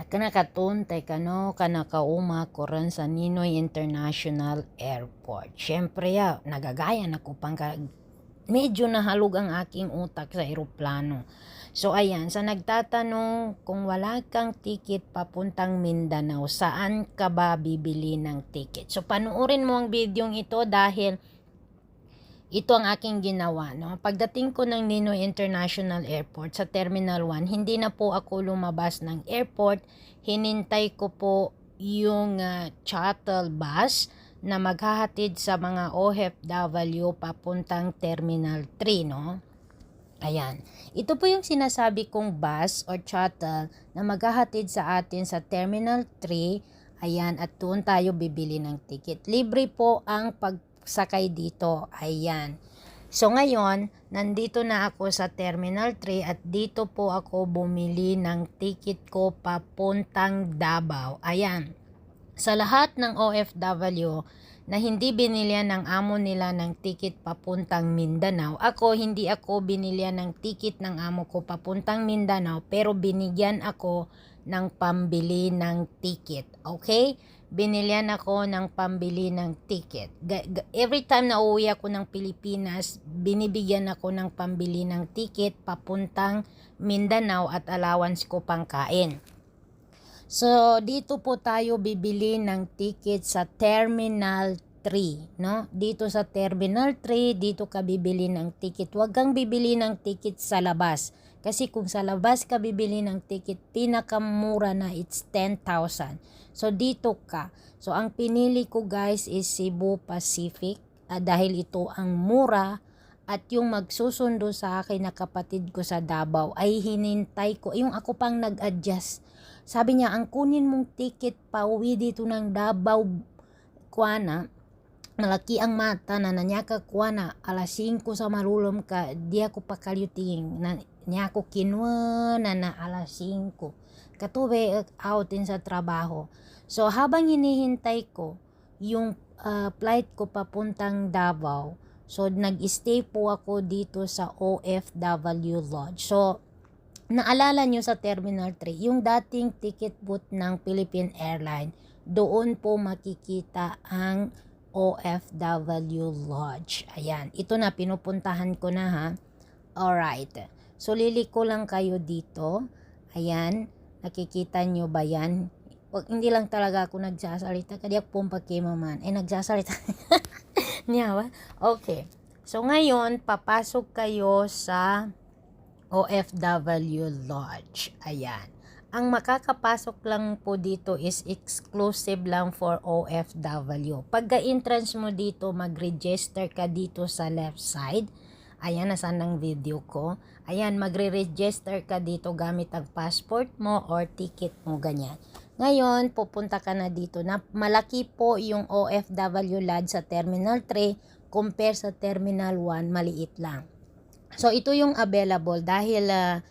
Nakanakatuntay ka no, kanakauma ko rin sa Ninoy International Airport. Siyempre ya, nagagaya na ko pang medyo nahalog ang aking utak sa eroplano. So ayan, sa nagtatanong kung wala kang ticket papuntang Mindanao, saan ka ba bibili ng ticket? So panuorin mo ang videong ito dahil ito ang aking ginawa. No? Pagdating ko ng Ninoy International Airport sa Terminal 1, hindi na po ako lumabas ng airport. Hinintay ko po yung uh, shuttle bus na maghahatid sa mga OFW papuntang Terminal 3. No? Ayan. Ito po yung sinasabi kong bus or shuttle na maghahatid sa atin sa Terminal 3. Ayan, at doon tayo bibili ng ticket. Libre po ang pag sakay dito. Ayan. So ngayon, nandito na ako sa Terminal 3 at dito po ako bumili ng ticket ko papuntang Davao. Ayan. Sa lahat ng OFW na hindi binilian ng amo nila ng ticket papuntang Mindanao, ako hindi ako binilian ng ticket ng amo ko papuntang Mindanao pero binigyan ako ng pambili ng ticket. Okay? Binilian ako ng pambili ng ticket. Every time na uuwi ako ng Pilipinas, binibigyan ako ng pambili ng ticket papuntang Mindanao at allowance ko pang kain. So, dito po tayo bibili ng ticket sa Terminal 3, no? Dito sa Terminal 3, dito ka bibili ng ticket. Huwag kang bibili ng ticket sa labas. Kasi kung sa labas ka bibili ng ticket, pinakamura na it's 10,000. So, dito ka. So, ang pinili ko guys is Cebu Pacific uh, dahil ito ang mura at yung magsusundo sa akin na kapatid ko sa Davao ay hinintay ko. Yung ako pang nag-adjust. Sabi niya, ang kunin mong ticket pa uwi dito ng Davao, Kuana, malaki ang mata na nanyaka kuana alas 5 sa marulom ka di ako pakalyuting. Na niya ako kinwa na na alas 5 katube outin sa trabaho. So habang hinihintay ko yung uh, flight ko papuntang Davao, so nag-stay po ako dito sa OFW Lodge. So naalala nyo sa Terminal 3, yung dating ticket booth ng Philippine Airlines, doon po makikita ang OFW Lodge. Ayan, ito na pinupuntahan ko na ha. Alright. So liliko lang kayo dito. Ayan, nakikita nyo ba yan? wag hindi lang talaga ako nagsasalita kadi ako pong pagkimaman eh nagsasalita niya ba okay so ngayon papasok kayo sa OFW Lodge ayan ang makakapasok lang po dito is exclusive lang for OFW. Pagka entrance mo dito, mag-register ka dito sa left side. Ayan, nasan ang video ko. Ayan, magre-register ka dito gamit ang passport mo or ticket mo, ganyan. Ngayon, pupunta ka na dito na malaki po yung OFW Lodge sa Terminal 3 compare sa Terminal 1, maliit lang. So, ito yung available dahil uh,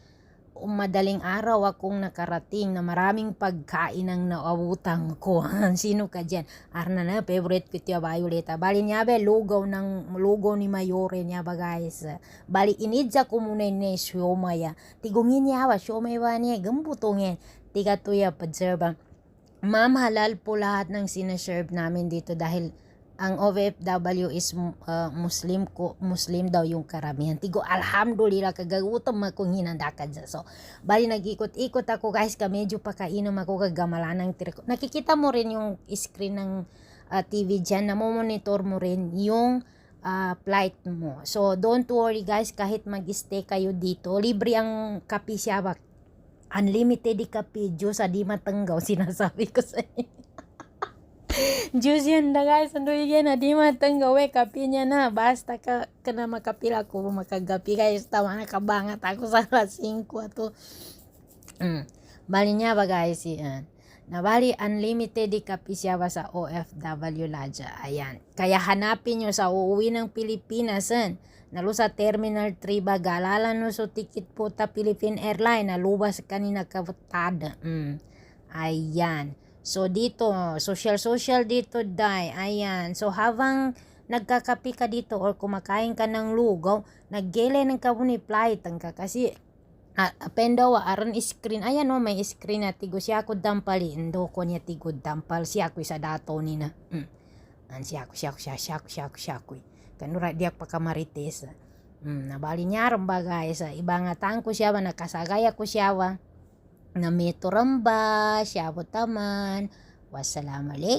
madaling araw akong nakarating na maraming pagkain ang naawutang ko. Sino ka dyan? Arna na, favorite ko tiya Violeta. Bali niya ba, lugaw ng, lugaw ni Mayore niya ba guys. Bali, inidza ko muna ni siomaya. Tigungin niya ba, siomaya ba niya, gambutungin tiga tuya padserba. Ma'am, halal po lahat ng sinaserve namin dito dahil ang OFW is uh, Muslim ko Muslim daw yung karamihan. Tigo alhamdulillah kagagutom akong hinandakan sa. So, bali nag-ikot-ikot ako guys ka medyo pakainom ako kagamala ng triko. Nakikita mo rin yung screen ng uh, TV diyan na monitor mo rin yung uh, flight mo. So, don't worry guys kahit mag-stay kayo dito. Libre ang kape siya unlimited di kape, Diyos, adi matanggaw, sinasabi ko sa inyo. Diyos yan na guys, ano yan, adi matanggaw, eh, kape niya na, basta ka, ka na makapil ako, makagapi, guys, tama na kabangat ako sa alas 5, ato. Mm. Bali niya ba guys, yan. Nabali, unlimited di kape siya ba sa OFW Laja. Ayan. Kaya hanapin nyo sa uuwi ng Pilipinas, yan Nalo sa Terminal 3 ba, galala no so ticket po ta Philippine Airline, nalubas kanina kabutada. Mm. Ayan. So dito, social-social dito, day. Ayan. So habang nagkakapi ka dito or kumakain ka ng lugaw, naggele ng kabuni flight ang ka. Kasi Ha, apendo wa aron screen. Ayan no may screen na tigo. Siya ko dampali indo ko niya tigo dampal. Siya ko sa dato ni na. Mm. an siya ko siya ko siya siya siya ko siya ko kanura diak pa kamarites mm, nabali niya bagay sa ibang atang ko siya ba nakasagaya ko siya wa na meto ramba siya taman. Wassalamualaikum